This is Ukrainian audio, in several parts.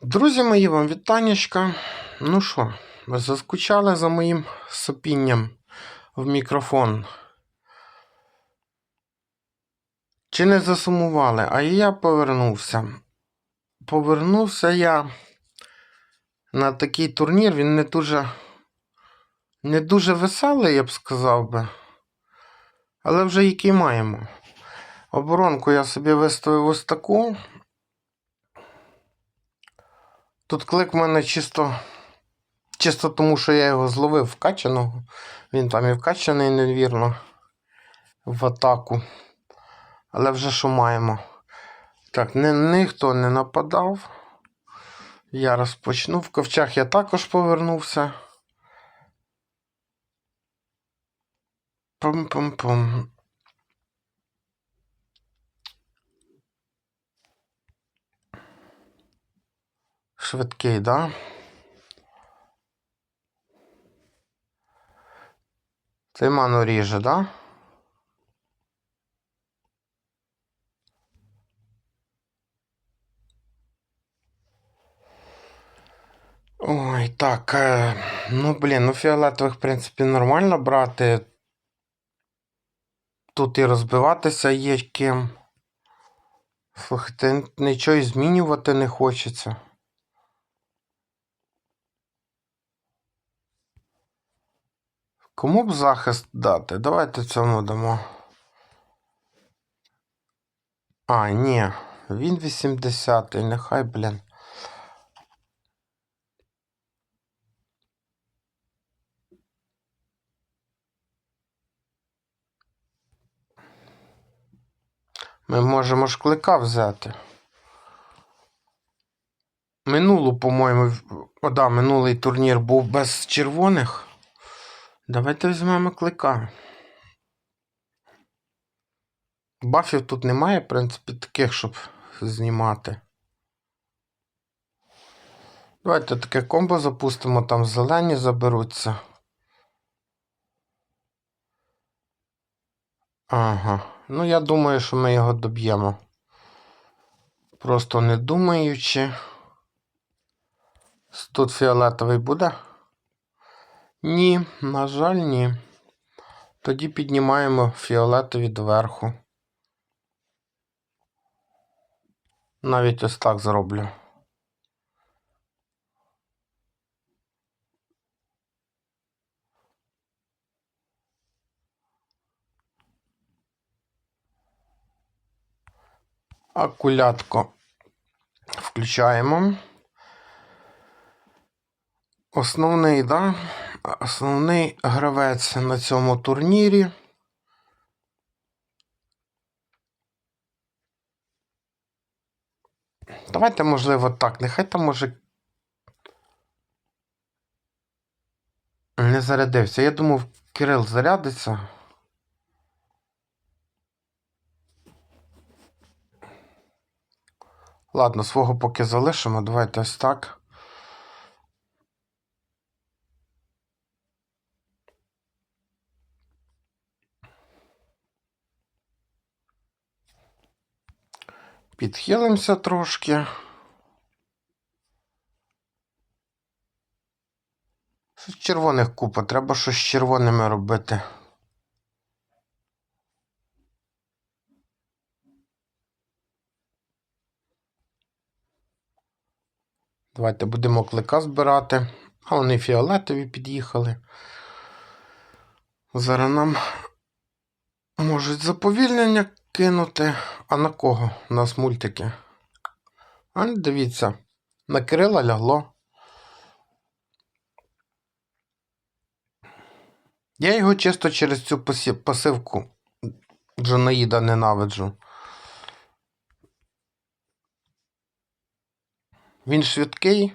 Друзі мої, вам вітанечка. Ну що, ви заскучали за моїм сопінням в мікрофон? Чи не засумували? А я повернувся. Повернувся я на такий турнір, він не дуже не дуже веселий, я б сказав би. Але вже який маємо. Оборонку я собі виставив ось таку. Тут клик в мене чисто. Чисто тому, що я його зловив вкачаного. Він там і вкачаний невірно в атаку. Але вже що маємо? Так, ні, ніхто не нападав. Я розпочну. В ковчах я також повернувся. Пум-пум-пум. Швидкий, да? Цей ману ріже, да? Ой, так. Е, ну, блін, ну фіолетових, в принципі, нормально брати. Тут і розбиватися є ким. Слухайте, нічого і змінювати не хочеться. Кому б захист дати? Давайте цьому дамо. А, ні. Він 80-й, нехай, блін. Ми можемо ж клика взяти. Минулу, по-моєму, о, да, минулий турнір був без червоних. Давайте візьмемо клика. Бафів тут немає, в принципі, таких, щоб знімати. Давайте таке комбо запустимо, там зелені заберуться. Ага. Ну, я думаю, що ми його доб'ємо. Просто не думаючи. Тут фіолетовий буде? Ні, на жаль, ні. Тоді піднімаємо фіолетові доверху. Навіть ось так зроблю. Акулятко включаємо. Основний, да? Основний гравець на цьому турнірі. Давайте, можливо, так. Нехай там може. Не зарядився. Я думав, Кирил зарядиться. Ладно, свого поки залишимо. Давайте ось так. Підхилимося трошки. З червоних купа, треба щось з червоними робити. Давайте будемо клика збирати. А вони фіолетові під'їхали. Зараз нам можуть заповільнення кинути. А на кого? У нас мультики. А дивіться, на Кирила лягло. Я його чисто через цю пасивку Джонаїда ненавиджу. Він швидкий,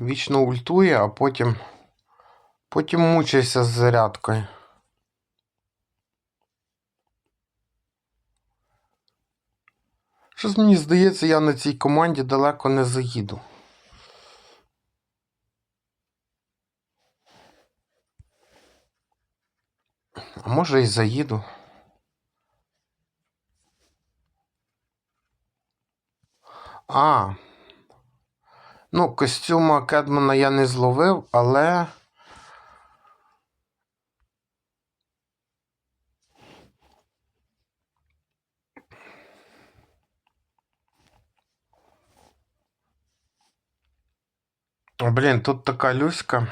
вічно ультує, а потім. Потім мучайся з зарядкою. Щось мені здається, я на цій команді далеко не заїду. А може і заїду. А, Ну, костюма Кедмана я не зловив, але. Блін, тут така люська.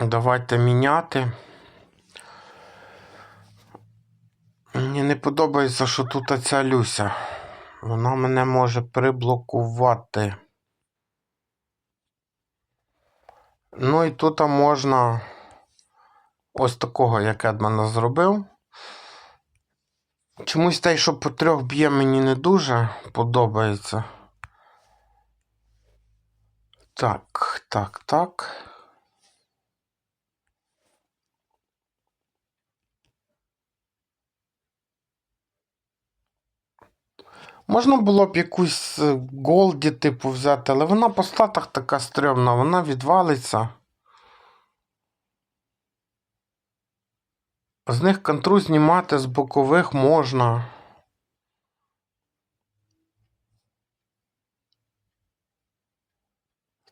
Давайте міняти. Мені не подобається, що тут ця Люся. Вона мене може приблокувати. Ну і тут можна ось такого, як Едмана зробив. Чомусь те, що по трьох б'є, мені не дуже подобається. Так, так, так. Можна було б якусь е, голді, типу, взяти, але вона по статах така стрьомна, вона відвалиться. З них контру знімати з бокових можна.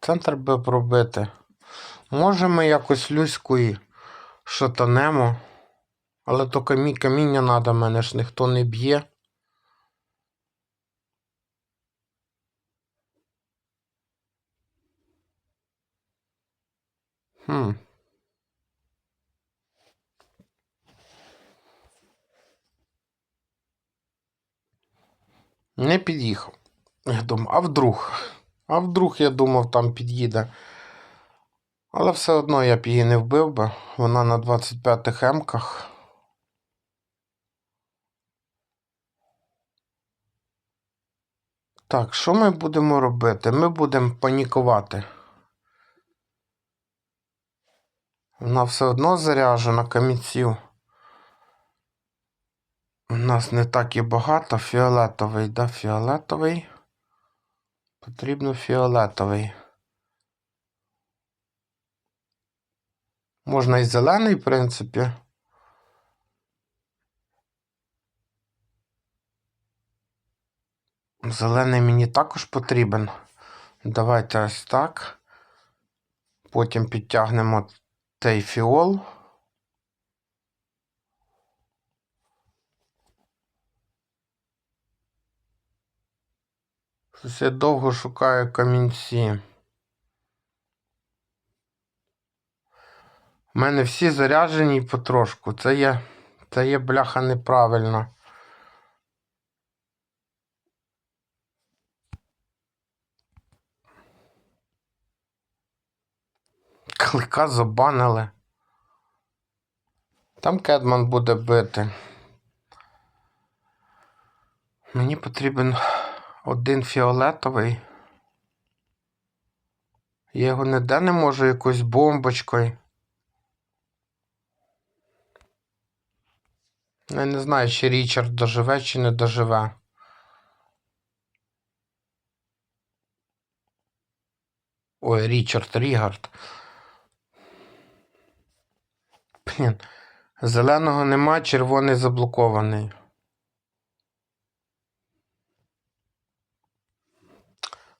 Центр би пробити. Може ми якось люською шатанемо, але то камі... каміння треба, мене ж ніхто не б'є. Хм. Не під'їхав. Я думав, а вдруг? А вдруг, я думав, там під'їде. Але все одно я б її не вбив би. Вона на 25 емках. Так, що ми будемо робити? Ми будемо панікувати. Вона все одно заряжена камінців. У нас не так і багато. Фіолетовий, да, фіолетовий. Потрібно фіолетовий. Можна і зелений, в принципі. Зелений мені також потрібен. Давайте ось так. Потім підтягнемо цей фіол. Щось я довго шукаю камінці. У мене всі заряджені потрошку. Це є, це є бляха неправильно. Клика забанили. Там Кедман буде бити. Мені потрібен один фіолетовий. Я його ніде не можу якоюсь бомбочкою. Я не знаю, чи Річард доживе, чи не доживе. Ой, Річард Рігард. Блін. Зеленого нема, червоний заблокований.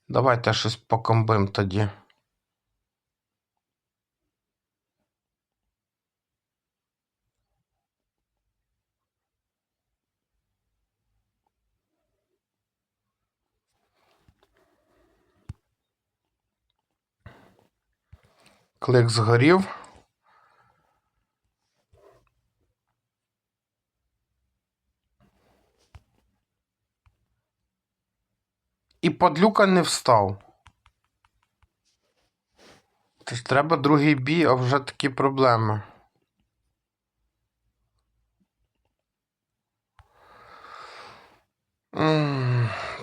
Давайте щось покомбим тоді. Клик згорів. І подлюка не встав. Тож треба другий бій, а вже такі проблеми.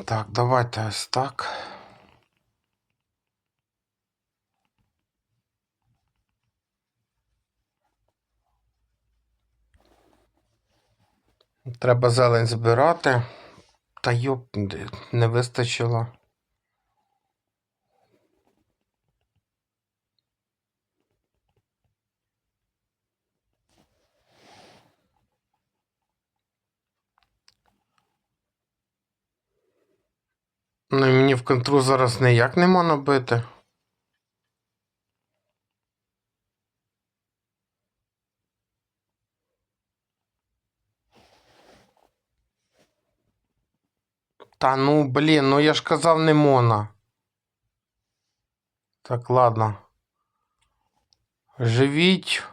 Так, давайте ось так. Треба зелень збирати. Та йоп, не вистачило. Ну і мені в контру зараз ніяк нема набити. Та ну, блін, ну я ж казав не мона. Так, ладно. Живіть.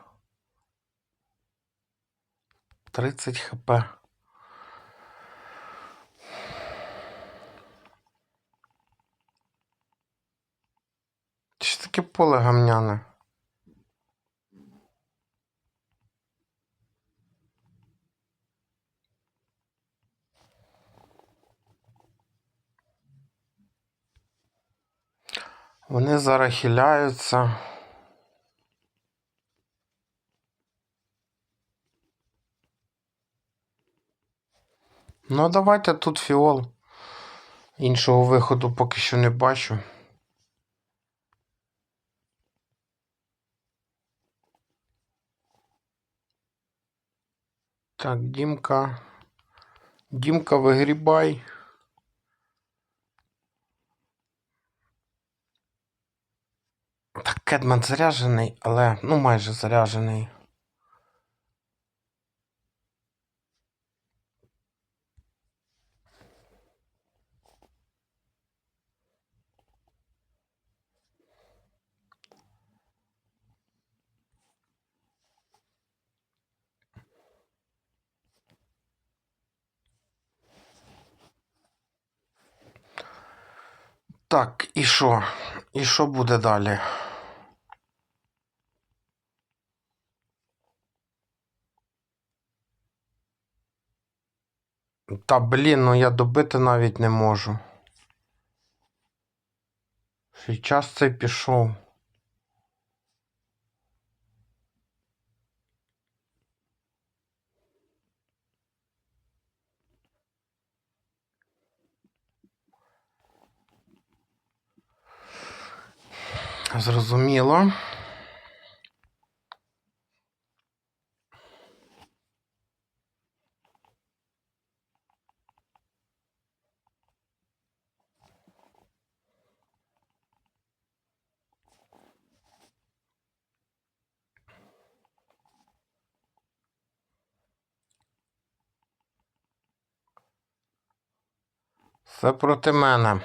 30 хп. Що таке поле гамняне? Вони зараз хиляються. Ну, давайте тут фіол. Іншого виходу поки що не бачу. Так, Дімка. Дімка, вигрібай. Так, Кедман заряджений, але ну майже заряджений. Так, і що? І що буде далі? Та блін, ну я добити навіть не можу. Й час цей пішов. Зрозуміло. Все проти мене.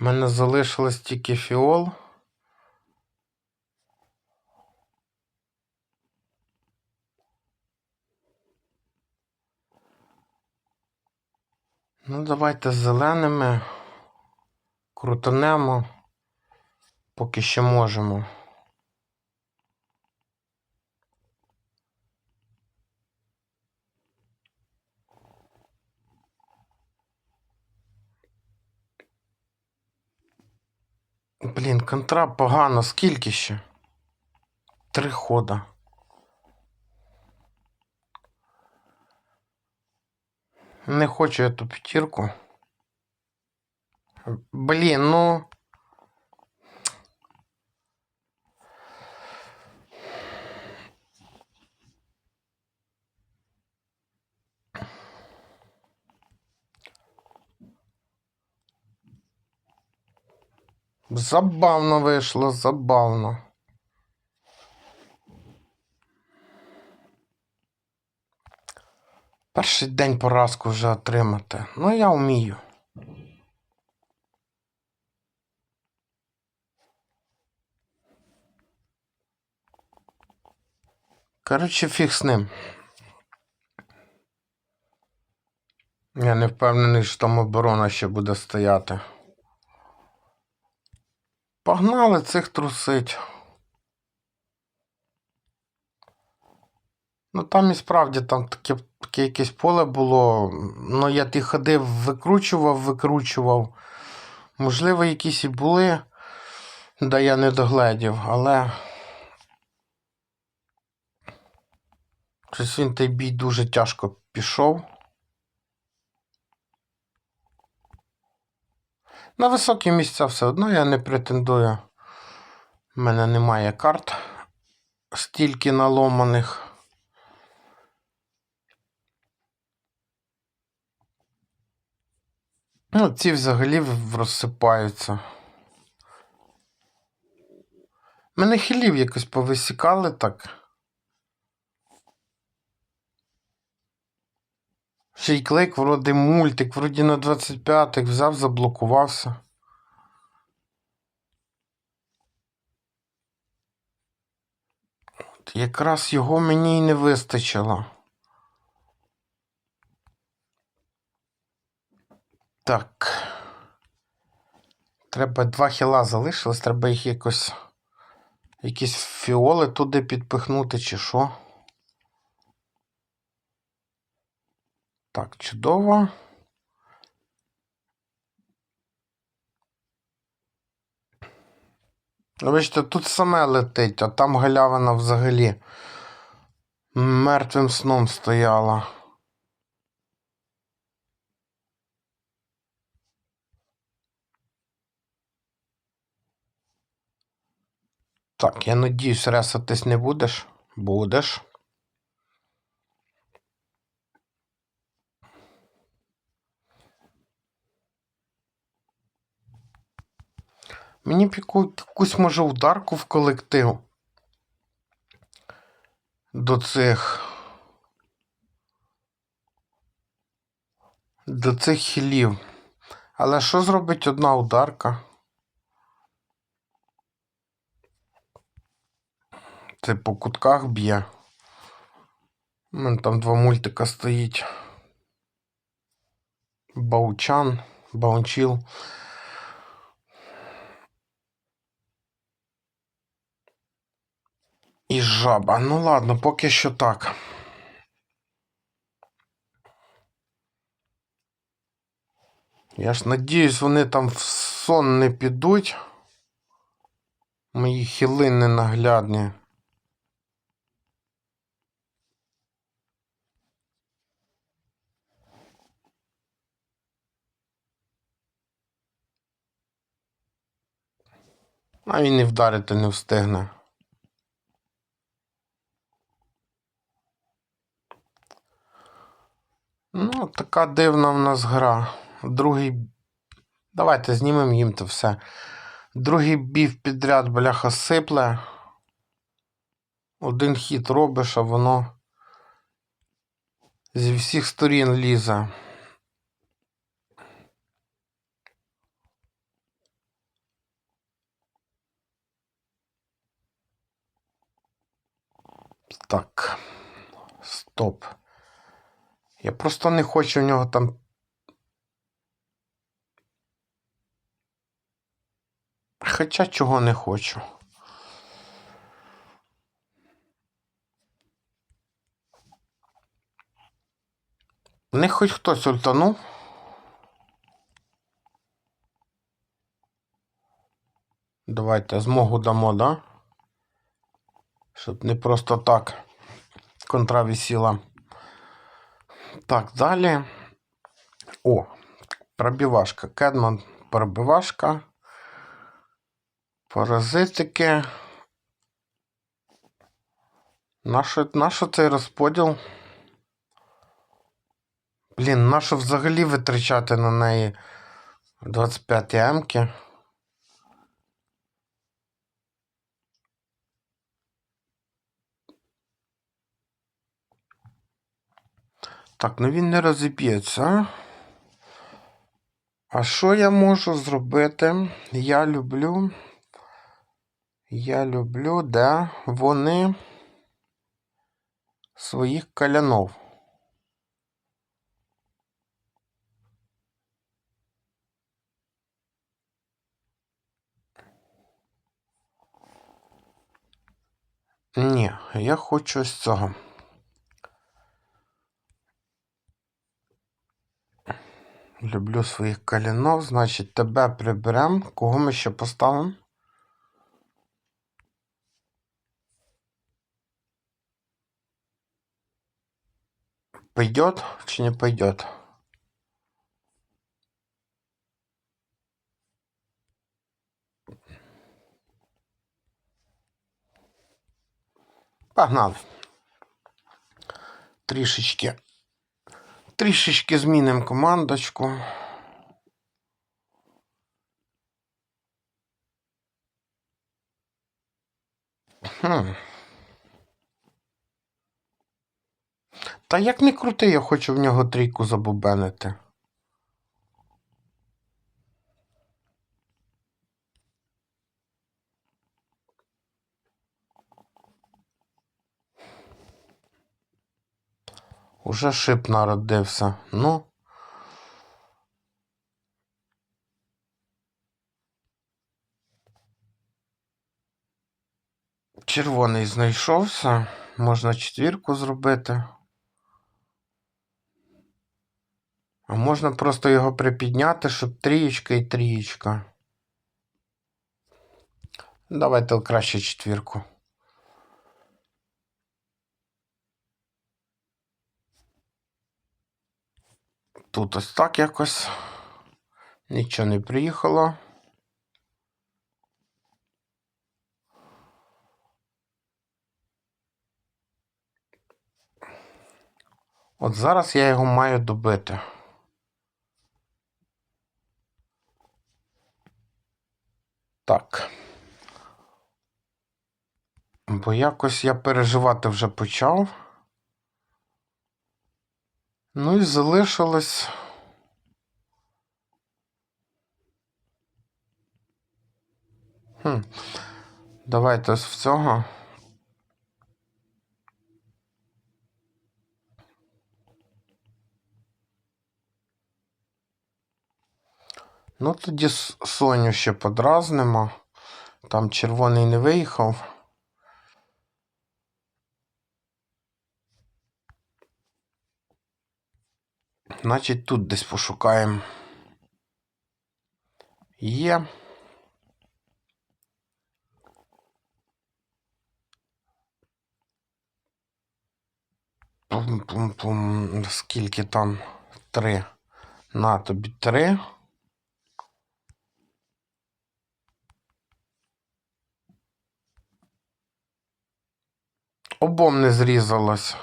У мене залишилось тільки фіол. Ну, давайте з зеленими. Крутанемо. Поки ще можемо. Блін, контра погано. Скільки ще? Три хода. Не хочу я ту п'ятірку. Блін, ну. Забавно вийшло, забавно. Перший день поразку вже отримати. Ну, я вмію. Коротше, фіг з ним. Я не впевнений, що там оборона ще буде стояти. Погнали цих трусить. Ну там і справді там таке, таке якесь поле було. Ну я ті ходив, викручував, викручував. Можливо, якісь і були, де я не догледів, але. Щось він той бій дуже тяжко пішов. На високі місця все одно я не претендую. У мене немає карт стільки наломаних. Ну, ці взагалі розсипаються. Мене хілів якось повисікали так. Ще й клик, вроді мультик, вроді на 25-х взяв, заблокувався. От якраз його мені й не вистачило. Так. Треба два хіла залишилось, треба їх якось. Якісь фіоли туди підпихнути, чи що. Так, чудово. Ну, Бачите, тут саме летить, а там галявина взагалі мертвим сном стояла. Так, я надіюсь, ресатись не будеш? Будеш. Мені б якусь може ударку в колектив. До цих. До цих хілів. Але що зробить одна ударка? Це по кутках б'є. У мене там два мультика стоїть. Баучан, Баунчіл. І жаба. Ну ладно, поки що так. Я ж надіюсь, вони там в сон не підуть. Мої хіли ненаглядні. А він і вдарити не встигне. Ну, така дивна в нас гра. Другий. Давайте знімемо їм то все. Другий бів підряд, бляха, сипле. Один хід робиш, а воно зі всіх сторін лізе. Так. Стоп. Я просто не хочу в нього там. Хоча чого не хочу. Них хоч хтось ультанув. Давайте змогу дамо, да? Щоб не просто так контра висіла. Так, далі. О, пробивашка. Кедман пробивашка. Паразитики. Нащо, нащо цей розподіл? Блін, нащо взагалі витрачати на неї 25 М-ки? Так, ну він не розіб'ється. а? Що я можу зробити? Я люблю. Я люблю, де вони своїх калянов. Ні, я хочу ось цього. Люблю своїх калянов, значить, тебе приберемо. Кого ми ще поставимо? Пойдет чи не пойдет? Погнали. Трішечки. Трішечки змінимо командочку. Хм. Та як не крути, я хочу в нього трійку забубенити. Уже шип народився. Ну. Червоний знайшовся. Можна четвірку зробити. А можна просто його припідняти, щоб трієчка і трієчка. Давайте краще четвірку. Тут ось так якось. Нічого не приїхало. От зараз я його маю добити. Так. Бо якось я переживати вже почав. Ну і залишилось. Хм. Давайте в цього. Ну, тоді Соню ще подразнимо. Там червоний не виїхав. Значить, тут десь пошукаємо. Є. Пум-пум-пум. Скільки там? Три. На тобі три. Обом не зрізалось.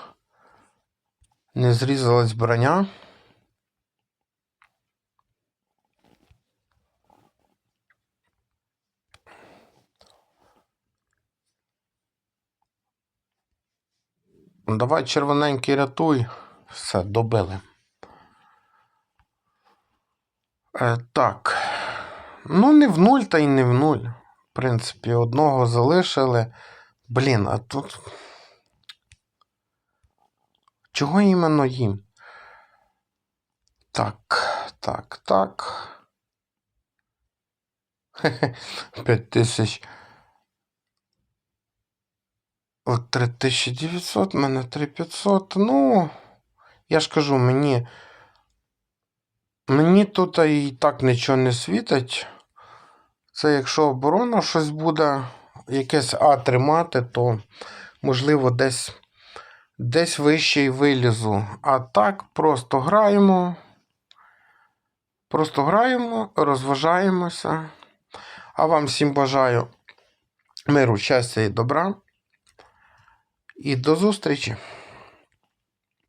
Не зрізалась броня. Давай червоненький рятуй. Все, добили. Е, так. Ну, не в нуль, та й не в нуль. В принципі, одного залишили. Блін, а тут. Чого іменно їм? Так, так, так. Хе-хе, 5 тисяч. От 3900, в мене 3500. Ну, я ж кажу, мені. Мені тут і так нічого не світить. Це якщо оборона щось буде, якесь А тримати, то можливо десь десь вище й вилізу. А так просто граємо. Просто граємо, розважаємося. А вам всім бажаю миру, щастя і добра. І до зустрічі!